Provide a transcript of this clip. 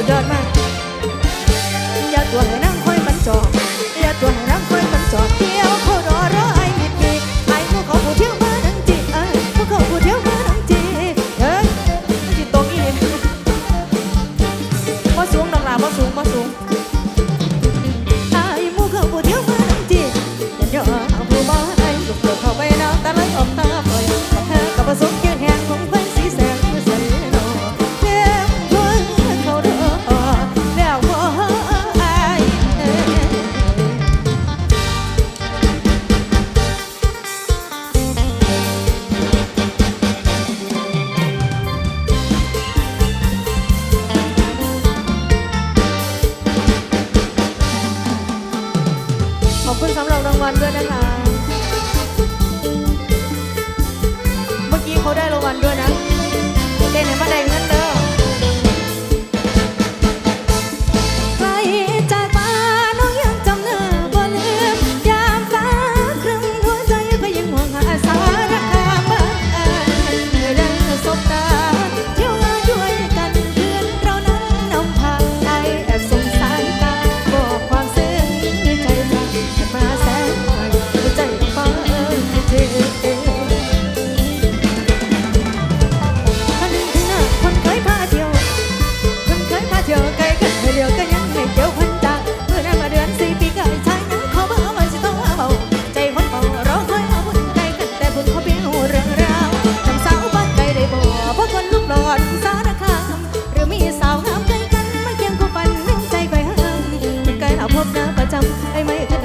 สุดยอดมากยาตัวเลยนะ คุณสำหรับรางวัลด้วยนะคะ เมื่อกี้เขาได้รางวัลด้วยนะ จำไอ้ไม่